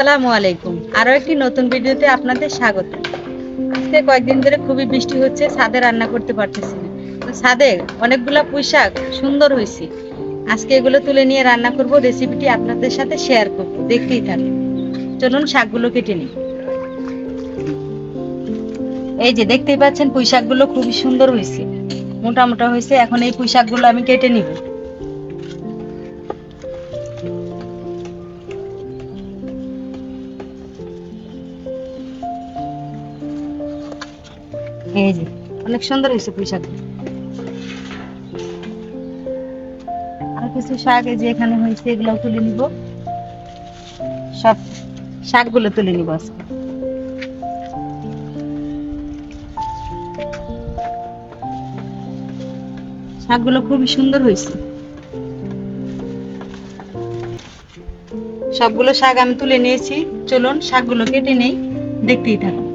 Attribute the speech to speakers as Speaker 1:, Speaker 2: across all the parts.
Speaker 1: আসসালামু আলাইকুম। আরও একটি নতুন ভিডিওতে আপনাদের স্বাগত। আজকে কয়েকদিন ধরে খুবই বৃষ্টি হচ্ছে, ছাদে রান্না করতে পারতেছি না। তো ছাদে অনেকগুলা পুঁই শাক সুন্দর হয়েছে আজকে এগুলো তুলে নিয়ে রান্না করব রেসিপিটি আপনাদের সাথে শেয়ার করব। দেখতেই থাকুন। চলুন শাকগুলো কেটে নিই। এই যে দেখতেই পাচ্ছেন পুঁই শাকগুলো খুবই সুন্দর হয়েছে মোটা মোটা হয়েছে এখন এই পুঁই শাকগুলো আমি কেটে নিব। অনেক সুন্দর হয়েছে আর কিছু শাক যে এখানে হয়েছে এগুলো তুলে নিব। সব শাকগুলো তুলে নিব আজকে। শাকগুলো খুবই সুন্দর হয়েছে। সবগুলো শাক আমি তুলে নিয়েছি। চলুন শাকগুলো কেটে নেই, দেখতেই থাকুন।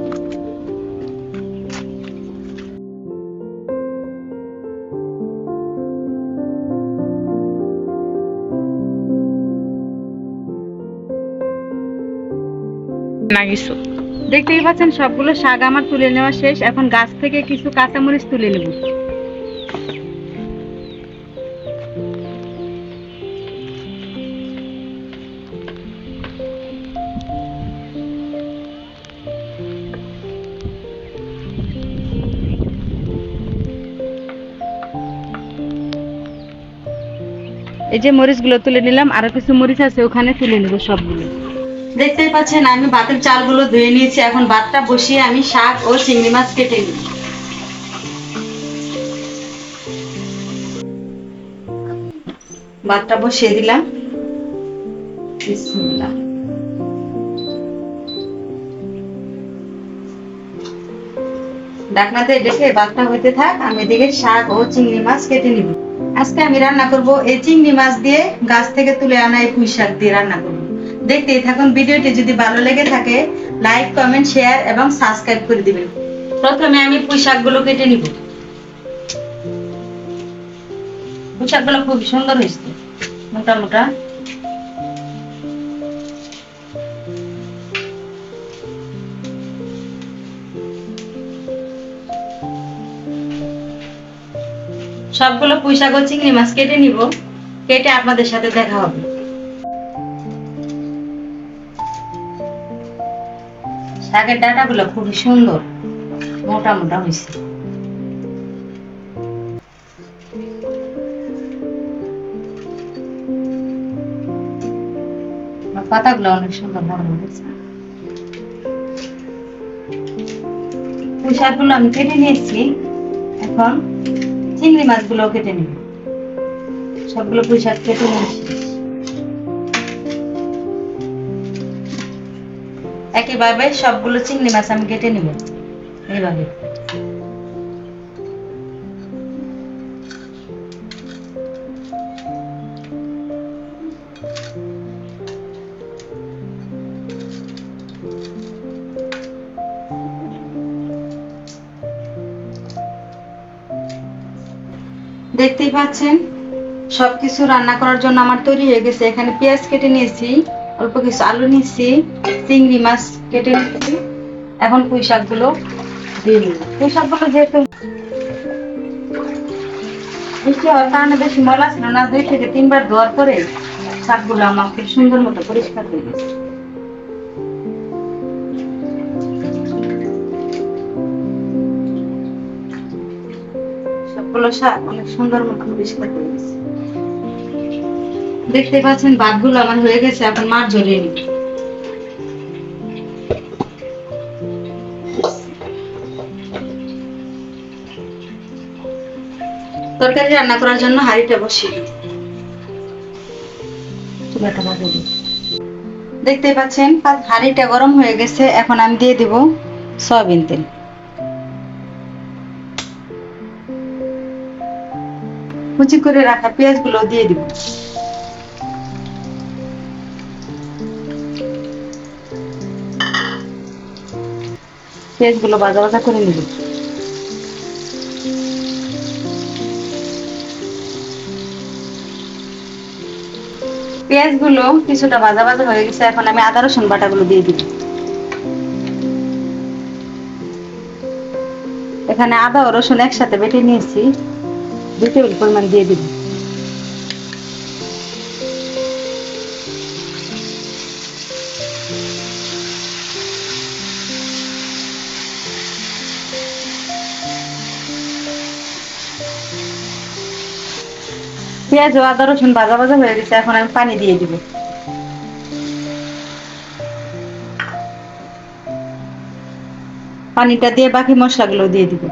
Speaker 2: নাগিছো
Speaker 1: দেখতেই পাচ্ছেন, সবগুলো শাক আমার তুলে নেওয়া শেষ। এখন গাছ থেকে কিছু কাঁচামরিচ তুলে নেব। এই যে মরিচগুলো তুলে নিলাম, আরও কিছু মরিচ আছে, ওখানে তুলে নেব সবগুলো। দেখতেই পাচ্ছেন, আমি ভাতের চালগুলো ধুয়ে নিয়েছি। এখন ভাতটা বসিয়ে আমি শাক ও চিংড়ি মাছ কেটে নিই। ভাতটা বসিয়ে দিলাম। ঢাকনাতে রেখে ভাতটা হইতে থাক, আমি এদিকে শাক ও চিংড়ি মাছ কেটে নিব। আজকে আমি রান্না করব এই চিংড়ি মাছ দিয়ে গাছ থেকে তুলে আনা এই পুঁই শাক দিয়ে রান্না করব। দেখতেই থাকুন, ভিডিওটি যদি ভালো লেগে থাকে লাইক কমেন্ট শেয়ার এবং সাবস্ক্রাইব করে দিবেন। প্রথমে আমি পুঁই শাকগুলো কেটে নিব। পুঁই শাকগুলো খুব সুন্দর হয়েছে, মোটা মোটা। সবগুলো পুঁই শাক ও চিংড়ি মাছ কেটে নিব, কেটে আপনাদের সাথে দেখা হবে। শাকের ডাটাগুলো খুবই সুন্দর, মোটা মোটা হয়েছে। পাতাগুলো অনেক সুন্দর বড় হয়েছে। পুঁই শাকগুলো আমি কেটে নিয়েছি, এখন চিংড়ি মাছগুলো কেটে নিব। সবগুলো পুঁই শাক কেটে নিয়েছি। একইভাবে সবগুলো চিংড়ি মাছ আমি কেটে নিব। এইভাবে। দেখতেই পাচ্ছেন, সবকিছু রান্না করার জন্য আমার তৈরি হয়ে গেছে। এখানে পেঁয়াজ কেটে নিয়েছি। অল্প কিছু আলু নিয়েছি, চিংড়ি মাছ কেটে নিয়েছি। এখন পুঁই শাকগুলো দিয়ে দিই পুঁই শাকগুলো যেহেতু বৃষ্টি হওয়ার কারণে বেশি ময়লা ছিল না, দুই থেকে তিনবার ধোয়ার পরে শাকগুলো আমার খুব সুন্দর মতো পরিষ্কার হয়ে গেছে। সবগুলো শাক অনেক সুন্দর মতো পরিষ্কার হয়ে গেছে। দেখতে পাচ্ছেন ভাতগুলো আমার হয়ে গেছে, এখন মাছ ঝরিয়ে নিই তরকারি রান্না করার জন্য হাঁড়িটা দিই। দেখতে পাচ্ছেন হাঁড়িটা গরম হয়ে গেছে, এখন আমি দিয়ে দিব সয়াবিন তেল। কুচি করে রাখা পেঁয়াজগুলো দিয়ে দিব। পেঁয়াজগুলো ভাজা ভাজা করে নিব। পেঁয়াজগুলো কিছুটা ভাজা ভাজা হয়ে গেছে, এখন আমি আদা রসুন বাটাগুলো দিয়ে দিব। এখানে আদা ও রসুন একসাথে বেটে নিয়েছি দুই টেবিল পরিমাণ দিয়ে দিব। পেঁয়াজ আদা রসুন ভাজা ভাজা হয়ে গেছে, এখন আমি পানি দিয়ে দিব। পানিটা দিয়ে বাকি মশলাগুলো দিয়ে দিব।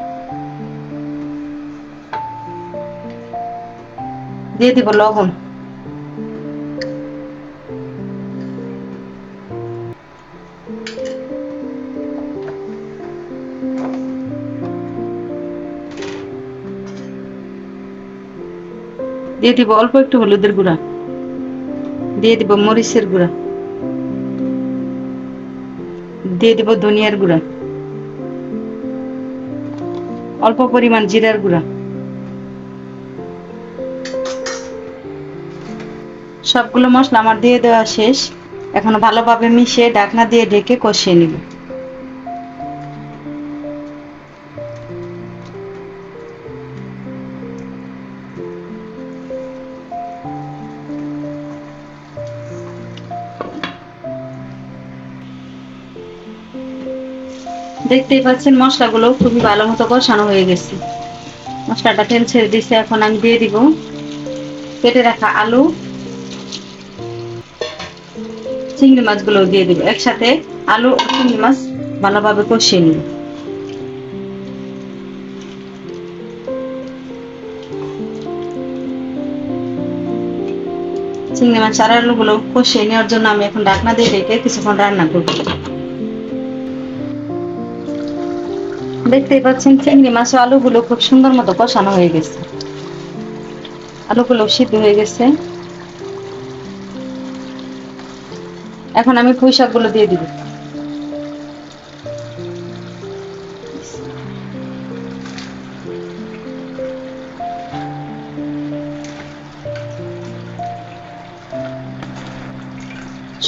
Speaker 1: দিয়ে দিব লবণ। দিয়ে দিব অল্প একটু হলুদের গুঁড়া। দিয়ে দিব মরিচের গুঁড়া। দিয়ে দিব ধনিয়ার গুঁড়া। অল্প পরিমাণ জিরার গুঁড়া। সবগুলো মশলা আমার দিয়ে দেওয়া শেষ। এখন ভালোভাবে মিশিয়ে ঢাকনা দিয়ে ঢেকে কষিয়ে নিব। দেখতেই পাচ্ছেন, মশলাগুলো খুবই ভালো মতো কষানো হয়ে গেছে। মশলাটা তেল ছেড়ে দিছে এখন আমি দিয়ে দিব কেটে রাখা আলু। চিংড়ি মাছগুলো দিয়ে দিব একসাথে। আলু চিংড়ি মাছ ভালোভাবে কষিয়ে নিব। চিংড়ি মাছ আর আলুগুলো কষিয়ে নেওয়ার জন্য আমি এখন ডাকনা দিয়ে রেখে কিছুক্ষণ রান্না করব। দেখতেই পাচ্ছেন চিংড়ি মাছের আলুগুলো খুব সুন্দর মতো কষানো হয়ে গেছে। আলুগুলো সিদ্ধ হয়ে গেছে। এখন আমি পুঁই শাকগুলো দিয়ে দিব।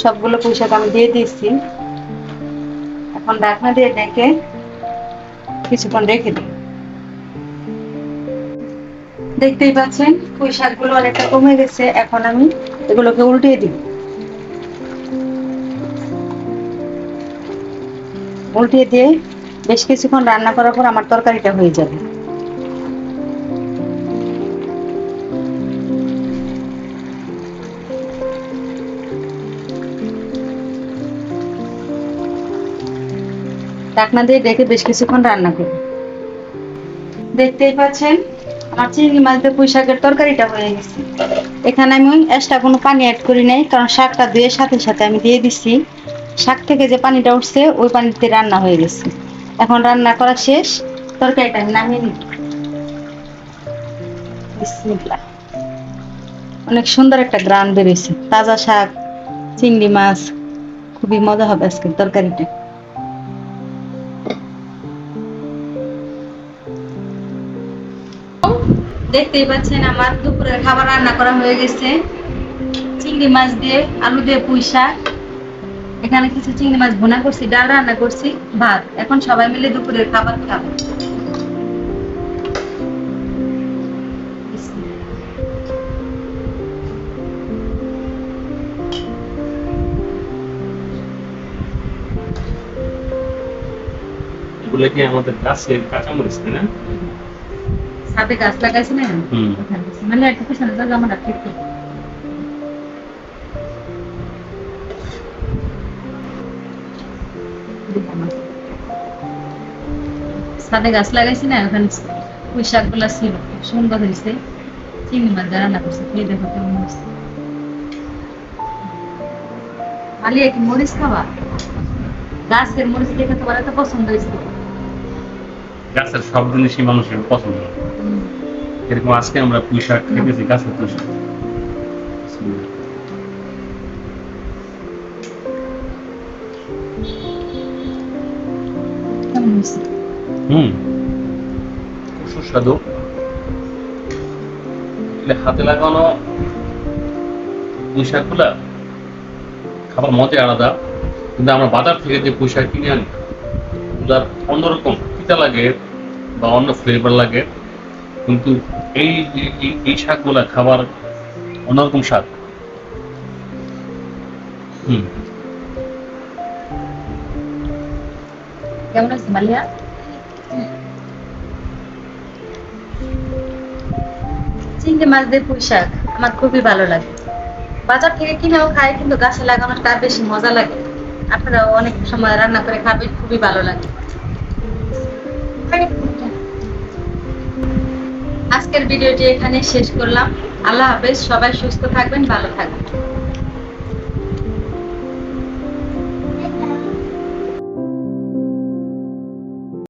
Speaker 1: সবগুলো পুঁই শাক আমি দিয়ে দিয়েছি। এখন ঢাকনা দিয়ে ডেকে কিছুক্ষণ রেখে দিই। দেখতেই পাচ্ছেন, পুঁই শাকগুলো অনেকটা কমে গেছে, এখন আমি এগুলোকে উল্টিয়ে দিই। উল্টিয়ে দিয়ে বেশ কিছুক্ষণ রান্না করার পর আমার তরকারিটা হয়ে যাবে। ঢাকনা দিয়ে ডেকে বেশ কিছুক্ষণ রান্না করব দেখতেই পাচ্ছেন, আমার চিংড়ি মাছ দিয়ে পুঁই শাকের তরকারিটা হয়ে গেছে। এখানে আমি ওই এক্সট্রা কোনো পানি অ্যাড করি নাই, কারণ শাকটা ধুয়ে সাথে সাথে আমি দিয়ে দিছি। শাক থেকে যে পানিটা উঠছে, ওই পানিতে রান্না হয়ে গেছে। এখন রান্না করা শেষ, তরকারিটা আমি নামিয়ে নিই। অনেক সুন্দর একটা গ্রান বেরিয়েছে তাজা শাক, চিংড়ি মাছ, খুবই মজা হবে আজকের তরকারিটা। দেখতেই পাচ্ছেন আমার দুপুরের খাবার রান্না করা হয়ে গেছে। চিংড়ি মাছ দিয়ে আলু দিয়ে পুঁই শাক। এখানে কিছু চিংড়ি মাছ ভুনা করছি, ডাল রান্না করছি, ভাত। এখন সবাই মিলে দুপুরের খাবার খাব।
Speaker 3: আমাদের গাছের কাঁচামরিচ, তাই না?
Speaker 1: সাথে গাছ লাগাইছি না
Speaker 3: হুম।
Speaker 1: মানে একটু জামাটা ঠিক করো। সাথে গাছ লাগাইছি না ওখানে পুঁই শাকগুলা ছিল। সুন্দর হয়েছে চিংড়ি মাছ রান্না করছে খেয়ে দেখো কেমন হয়েছে আলিয়া কি মরিচ খাবা গাছের মরিচ দেখে তোমার এত পছন্দ হয়েছে
Speaker 3: গাছের সব জিনিসই মানুষের পছন্দ। এরকম আজকে আমরা পুঁই শাক খেতেছি গাছের পুঁই শাক। হুম। সুস্বাদু। হাতে লাগানো পুঁই শাকগুলা খাবার মজা আলাদা। কিন্তু আমরা বাজার থেকে যে পুঁই শাক কিনে আনি ওগুলা অন্যরকম। পিতা লাগে, বা অন্য ফ্লেভার লাগে, কিন্তু এই, এই- শাকগুলা খাবার অন্যরকম
Speaker 1: মালিয়া? চিংড়ি মাছ দিয়ে পুঁই শাক, আমার খুবই ভালো লাগে। বাজার থেকে কিনেও খাই, কিন্তু গাছে লাগানোর তার বেশি মজা লাগে। আপনারাও অনেক সময় রান্না করে খাবেন, খুবই ভালো লাগে। আজকের ভিডিওটি এখানে শেষ করলাম। আল্লাহ হাফেজ সবাই সুস্থ থাকবেন ভালো থাকবেন।